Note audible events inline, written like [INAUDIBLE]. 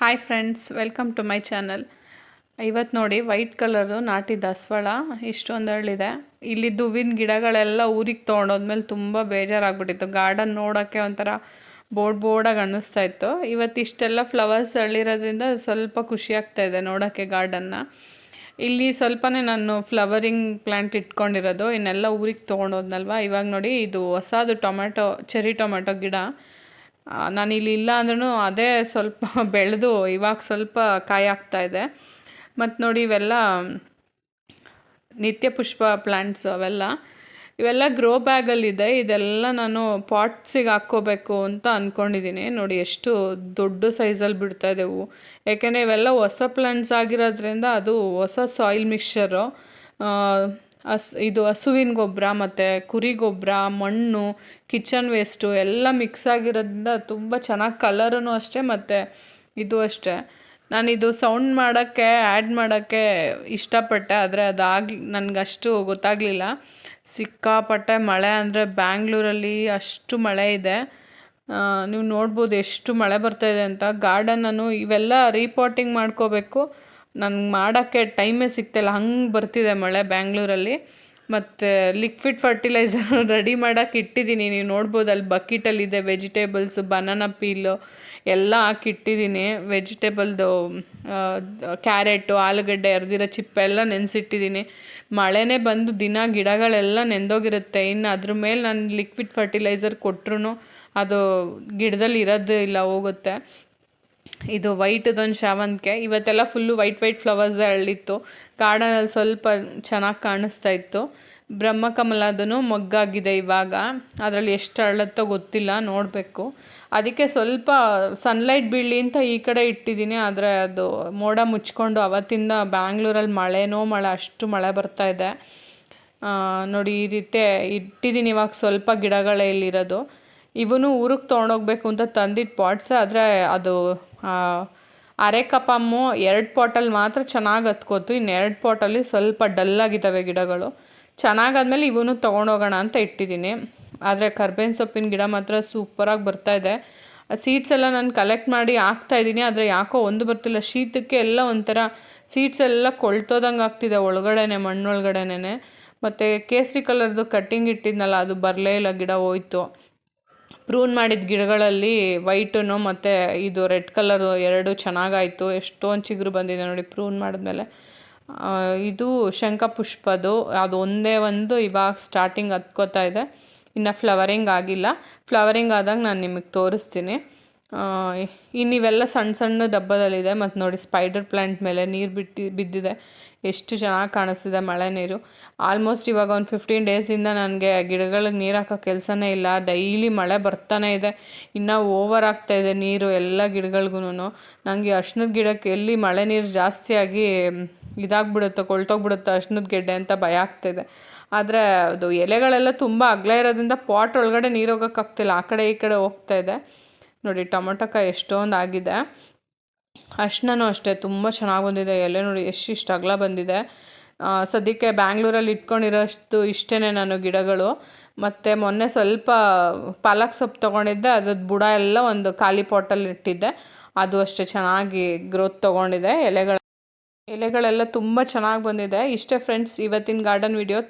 Hi friends welcome to my channel ಇವತ್ತು ನೋಡಿ white ಕಲರ್ದು ನಾಟಿ ದಾಸವಾಳ. ಇಷ್ಟೊಂದು ಹಳ್ಳಿದೆ ಇಲ್ಲಿದ್ದು ಹೂವಿನ ಗಿಡಗಳೆಲ್ಲ ಊರಿಗೆ ತೊಗೊಂಡೋದ್ಮೇಲೆ ತುಂಬ ಬೇಜಾರಾಗ್ಬಿಟ್ಟಿತ್ತು. ಗಾರ್ಡನ್ ನೋಡೋಕ್ಕೆ ಒಂಥರ ಬೋರ್ಡ್ ಬೋರ್ಡಾಗಿ ಅನ್ನಿಸ್ತಾ ಇತ್ತು. ಇವತ್ತು ಇಷ್ಟೆಲ್ಲ ಫ್ಲವರ್ಸ್ ಅಳ್ಳಿರೋದ್ರಿಂದ ಸ್ವಲ್ಪ ಖುಷಿ ಆಗ್ತಾ ಇದೆ ನೋಡೋಕ್ಕೆ ಗಾರ್ಡನ್ನ ಇಲ್ಲಿ ಸ್ವಲ್ಪನೇ ನಾನು ಫ್ಲವರಿಂಗ್ ಪ್ಲ್ಯಾಂಟ್ ಇಟ್ಕೊಂಡಿರೋದು. ಇನ್ನೆಲ್ಲ ಊರಿಗೆ ತೊಗೊಂಡೋದ್ನಲ್ವ? ಇವಾಗ ನೋಡಿ ಇದು ಹೊಸದು ಟೊಮೆಟೊ ಚೆರಿ ಟೊಮೆಟೊ ಗಿಡ. ನಾನು ಇಲ್ಲಿ ಇಲ್ಲ ಅಂದ್ರೂ ಅದೇ ಸ್ವಲ್ಪ [LAUGHS] ಬೆಳೆದು ಇವಾಗ ಸ್ವಲ್ಪ ಕಾಯಾಗ್ತಾ ಇದೆ. ಮತ್ತು ನೋಡಿ ಇವೆಲ್ಲ, ನಿತ್ಯ ಪುಷ್ಪ ಪ್ಲ್ಯಾಂಟ್ಸ್ ಅವೆಲ್ಲ, ಇವೆಲ್ಲ ಗ್ರೋ ಬ್ಯಾಗಲ್ಲಿದೆ. ಇದೆಲ್ಲ ನಾನು ಪಾಟ್ಸಿಗೆ ಹಾಕ್ಕೋಬೇಕು ಅಂತ ಅಂದ್ಕೊಂಡಿದ್ದೀನಿ ನೋಡಿ ಎಷ್ಟು ದೊಡ್ಡ ಸೈಜಲ್ಲಿ ಬಿಡ್ತಾ ಇದೆ ಹೂವು. ಯಾಕೆಂದರೆ ಇವೆಲ್ಲ ಹೊಸ ಪ್ಲ್ಯಾಂಟ್ಸ್ ಆಗಿರೋದ್ರಿಂದ ಅದು ಹೊಸ ಸಾಯಿಲ್ ಮಿಕ್ಸ್ಚರು ಹಸ್ ಇದು ಹಸುವಿನ ಗೊಬ್ಬರ ಮತ್ತು ಕುರಿ ಗೊಬ್ಬರ, ಮಣ್ಣು ಕಿಚನ್ ವೇಸ್ಟು ಎಲ್ಲ ಮಿಕ್ಸ್ ಆಗಿರೋದ್ರಿಂದ ತುಂಬ ಚೆನ್ನಾಗಿ ಕಲರೂ ಅಷ್ಟೇ ಮತ್ತು ಇದು ಅಷ್ಟೇ. ನಾನಿದು ಸೌಂಡ್ ಮಾಡೋಕ್ಕೆ ಆ್ಯಡ್ ಮಾಡೋಕ್ಕೆ ಇಷ್ಟಪಟ್ಟೆ, ಆದರೆ ಅದಾಗಿ ನನಗಷ್ಟು ಗೊತ್ತಾಗಲಿಲ್ಲ. ಸಿಕ್ಕಾಪಟ್ಟೆ ಮಳೆ ಅಂದರೆ ಬ್ಯಾಂಗ್ಳೂರಲ್ಲಿ ಅಷ್ಟು ಮಳೆ ಇದೆ. ನೀವು ನೋಡ್ಬೋದು ಎಷ್ಟು ಮಳೆ ಬರ್ತಾಯಿದೆ ಅಂತ. ಗಾರ್ಡನನ್ನು ಇವೆಲ್ಲ ರೀಪಾಟಿಂಗ್ ಮಾಡ್ಕೋಬೇಕು. ನನಗೆ ಮಾಡೋಕ್ಕೆ ಟೈಮೇ ಸಿಗ್ತಿಲ್ಲ ಹಂಗೆ ಬರ್ತಿದೆ ಮಳೆ ಬ್ಯಾಂಗ್ಳೂರಲ್ಲಿ ಮತ್ತು ಲಿಕ್ವಿಡ್ ಫರ್ಟಿಲೈಸರ್ ರೆಡಿ ಮಾಡೋಕೆ ಇಟ್ಟಿದ್ದೀನಿ ನೀವು ನೋಡ್ಬೋದು, ಅಲ್ಲಿ ಬಕೆಟಲ್ಲಿದೆ ವೆಜಿಟೇಬಲ್ಸು ಬನಾನ ಪೀಲು ಎಲ್ಲ ಹಾಕಿ ಇಟ್ಟಿದ್ದೀನಿ ವೆಜಿಟೇಬಲ್ದು ಕ್ಯಾರೆಟು ಆಲೂಗಡ್ಡೆ ಎರ್ದಿರೋ ಚಿಪ್ಪೆ ಎಲ್ಲ ನೆನೆಸಿಟ್ಟಿದ್ದೀನಿ ಮಳೆನೇ ಬಂದು ದಿನ ಗಿಡಗಳೆಲ್ಲ ನೆಂದೋಗಿರುತ್ತೆ. ಇನ್ನು ಅದ್ರ ಮೇಲೆ ನಾನು ಲಿಕ್ವಿಡ್ ಫರ್ಟಿಲೈಸರ್ ಕೊಟ್ರು ಅದು ಗಿಡದಲ್ಲಿ ಇರೋದು ಇಲ್ಲ ಹೋಗುತ್ತೆ. ಇದು ಒಂದು ಶಾವಂತಿಗೆ ಇವತ್ತೆಲ್ಲ ಫುಲ್ಲು ವೈಟ್ ವೈಟ್ ಫ್ಲವರ್ಸ್ ಅರಳಿತ್ತು ಗಾರ್ಡನಲ್ಲಿ ಸ್ವಲ್ಪ ಚೆನ್ನಾಗಿ ಕಾಣಿಸ್ತಾ ಇತ್ತು. ಬ್ರಹ್ಮಕಮಲದೂ ಮೊಗ್ಗಾಗಿದೆ ಇವಾಗ. ಅದರಲ್ಲಿ ಎಷ್ಟು ಅರಳುತ್ತೋ ಗೊತ್ತಿಲ್ಲ, ನೋಡಬೇಕು. ಅದಕ್ಕೆ ಸ್ವಲ್ಪ ಸನ್ಲೈಟ್ ಬೀಳಲಿ ಅಂತ ಈ ಕಡೆ ಇಟ್ಟಿದ್ದೀನಿ. ಆದರೆ ಅದು ಮೋಡ ಮುಚ್ಕೊಂಡು ಅವತ್ತಿಂದ ಬ್ಯಾಂಗ್ಳೂರಲ್ಲಿ ಮಳೆನೋ ಮಳೆ, ಅಷ್ಟು ಮಳೆ ಬರ್ತಾ ಇದೆ. ನೋಡಿ ಈ ರೀತಿ ಇಟ್ಟಿದ್ದೀನಿ. ಇವಾಗ ಸ್ವಲ್ಪ ಗಿಡಗಳೇ ಇಲ್ಲಿರೋದು. ಇವನು ಊರಿಗೆ ತೊಗೊಂಡೋಗ್ಬೇಕು ಅಂತ ತಂದಿದ್ದ ಪಾಟ್ಸ್ ಆದರೆ ಅದು ಅರೆ ಕಪಮ್ಮು ಎರಡು ಪಾಟಲ್ಲಿ ಮಾತ್ರ ಚೆನ್ನಾಗಿ ಹತ್ಕೋತು ಇನ್ನು ಎರಡು ಪಾಟಲ್ಲಿ ಸ್ವಲ್ಪ ಡಲ್ಲಾಗಿದ್ದಾವೆ ಗಿಡಗಳು. ಚೆನ್ನಾಗಾದ್ಮೇಲೆ ಇವನು ತೊಗೊಂಡೋಗೋಣ ಅಂತ ಇಟ್ಟಿದ್ದೀನಿ. ಆದರೆ ಕರ್ಬೇವಿನ ಸೊಪ್ಪಿನ ಗಿಡ ಮಾತ್ರ ಸೂಪರಾಗಿ ಇದೆ. ಸೀಡ್ಸ್ ಎಲ್ಲ ನಾನು ಕಲೆಕ್ಟ್ ಮಾಡಿ ಹಾಕ್ತಾ ಇದ್ದೀನಿ. ಆದರೆ ಯಾಕೋ ಒಂದು ಬರ್ತಿಲ್ಲ. ಶೀತಕ್ಕೆ ಎಲ್ಲ ಒಂಥರ ಸೀಡ್ಸ್ ಎಲ್ಲ ಕೊಳ್ತೋದಂಗೆ ಆಗ್ತಿದೆ ಒಳಗಡೆನೆ ಮಣ್ಣೊಳಗಡೆನೆ ಮತ್ತು ಕೇಸರಿ ಕಲರ್ದು ಕಟ್ಟಿಂಗ್ ಇಟ್ಟಿದ್ನಲ್ಲ, ಅದು ಬರಲೇ ಇಲ್ಲ, ಗಿಡ ಹೋಯ್ತು. ಪ್ರೂನ್ ಮಾಡಿದ ಗಿಡಗಳಲ್ಲಿ ವೈಟನ್ನು ಮತ್ತು ಇದು ರೆಡ್ ಕಲರು ಎರಡು ಚೆನ್ನಾಗಾಯಿತು. ಎಷ್ಟೊಂದು ಚಿಗುರು ಬಂದಿದೆ ನೋಡಿ ಪ್ರೂನ್ ಮಾಡಿದ್ಮೇಲೆ. ಇದು ಶಂಖಪುಷ್ಪದು ಅದು ಒಂದೇ ಒಂದು ಇವಾಗ ಸ್ಟಾರ್ಟಿಂಗ್ ಹತ್ಕೋತಾ ಇದೆ. ಇನ್ನು ಫ್ಲವರಿಂಗ್ ಆಗಿಲ್ಲ. ಫ್ಲವರಿಂಗ್ ಆದಾಗ ನಾನು ನಿಮಗೆ ತೋರಿಸ್ತೀನಿ. ಇನ್ನು ಇವೆಲ್ಲ ಸಣ್ಣ ಸಣ್ಣ ಡಬ್ಬದಲ್ಲಿದೆ ಮತ್ತು ನೋಡಿ ಸ್ಪೈಡರ್ ಪ್ಲ್ಯಾಂಟ್ ಮೇಲೆ ನೀರು ಬಿಟ್ಟು, ಬಿದ್ದಿದೆ. ಎಷ್ಟು ಚೆನ್ನಾಗಿ ಕಾಣಿಸ್ತಿದೆ ಮಳೆ ನೀರು. ಆಲ್ಮೋಸ್ಟ್ ಇವಾಗ ಒಂದು ಫಿಫ್ಟೀನ್ ಡೇಸಿಂದ ನನಗೆ ಗಿಡಗಳಿಗೆ ನೀರು ಹಾಕೋ ಕೆಲಸನೇ ಇಲ್ಲ. ಡೈಲಿ ಮಳೆ ಬರ್ತಾನೆ ಇದೆ. ಇನ್ನೂ ಓವರ್ ಆಗ್ತಾ ಇದೆ ನೀರು ಎಲ್ಲ ಗಿಡಗಳಿಗೂ ನನಗೆ ಅರ್ಶಿನದ ಗಿಡಕ್ಕೆ ಎಲ್ಲಿ ಮಳೆ ನೀರು ಜಾಸ್ತಿಯಾಗಿ ಇದಾಗ್ಬಿಡುತ್ತೆ, ಕೊಳ್ತೋಗ್ಬಿಡುತ್ತೋ ಅರ್ಶಿನದ ಗೆಡ್ಡೆ ಅಂತ ಭಯ ಆಗ್ತಾಯಿದೆ ಆದರೆ ಅದು ಎಲೆಗಳೆಲ್ಲ ತುಂಬ ಅಗಲ ಇರೋದ್ರಿಂದ ಪಾಟ್ ಒಳಗಡೆ ನೀರು ಹೋಗೋಕ್ಕಾಗ್ತಿಲ್ಲ. ಆ ಕಡೆ ಈ ಕಡೆ ಹೋಗ್ತಾ ಇದೆ. ನೋಡಿ ಟೊಮೊಟೊಕಾಯಿ ಎಷ್ಟೊಂದು ಆಗಿದೆ. ಅರ್ಶಿನೂ ಅಷ್ಟೇ, ತುಂಬ ಚೆನ್ನಾಗಿ ಬಂದಿದೆ. ಎಲೆ ನೋಡಿ, ಎಷ್ಟು ಇಷ್ಟು ಅಗಲ ಬಂದಿದೆ. ಸದ್ಯಕ್ಕೆ ಬ್ಯಾಂಗ್ಳೂರಲ್ಲಿ ಇಟ್ಕೊಂಡಿರೋಷ್ಟು ಇಷ್ಟೇ ನಾನು ಗಿಡಗಳು. ಮತ್ತು ಮೊನ್ನೆ ಸ್ವಲ್ಪ ಪಾಲಕ್ ಸೊಪ್ಪು ತೊಗೊಂಡಿದ್ದೆ ಅದ್ರದ್ದು ಬುಡ ಎಲ್ಲ ಒಂದು ಖಾಲಿ ಪಾಟಲ್ಲಿ ಇಟ್ಟಿದ್ದೆ. ಅದು ಅಷ್ಟೇ ಚೆನ್ನಾಗಿ ಗ್ರೋತ್ ತೊಗೊಂಡಿದೆ. ಎಲೆಗಳು, ಎಲೆಗಳೆಲ್ಲ ತುಂಬ ಚೆನ್ನಾಗಿ ಬಂದಿದೆ. ಇಷ್ಟೇ ಫ್ರೆಂಡ್ಸ್ ಇವತ್ತಿನ ಗಾರ್ಡನ್ ವಿಡಿಯೋ